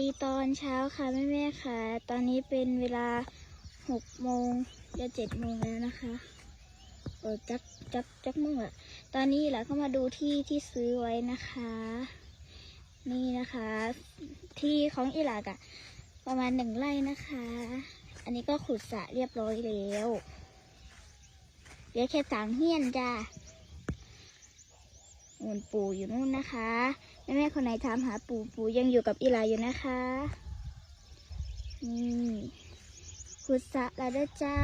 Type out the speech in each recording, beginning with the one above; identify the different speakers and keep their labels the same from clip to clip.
Speaker 1: ดีตอนเช้าค่ะแม่แม่ค่ะ ตอนนี้เป็นเวลาหกโมงจะเจ็ดโมงแล้วนะคะเออจักจักจักโมงอะตอนนี้หลาก็มาดูที่ที่ซื้อไว้นะคะ นี่นะคะ ที่ของอิหลากอะประมาณหนึ่งไร่นะคะ อันนี้ก็ขุดสระเรียบร้อยแล้วเหลือแค่สามเฮียนจ้ามูนปูอยู่นู่นนะคะ แม่แม่คนไหนถามหาปู่ปู่ยังอยู่กับอีลาอยู่นะคะ นี่ขุดสะแล้วด้จ้า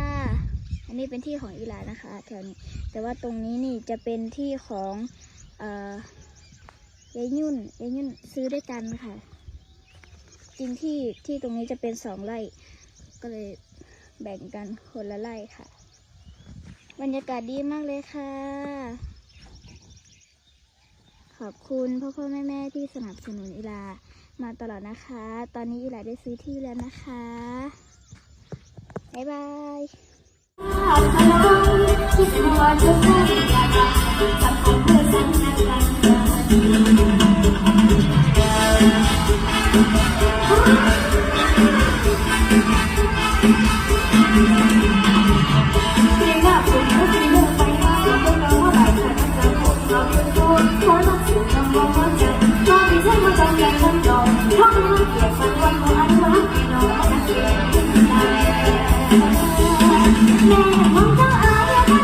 Speaker 1: อันนี้เป็นที่ของอีลานะคะ แถวนี้ แต่ว่าตรงนี้นี่จะเป็นที่ของเอ่อยายยุ่นยายยุ่นซื้อด้วยกันค่ะ จริงที่ที่ตรงนี้จะเป็นสองไร่ ก็เลยแบ่งกันคนละไร่ค่ะ บรรยากาศดีมากเลยค่ะ อบคุณพ่อพ่อแม่แม่ที่สนับสนุนอีลามาตลอดนะคะ ตอนนี้อีลาได้ซื้อที่แล้วนะคะ บ๊ายบาย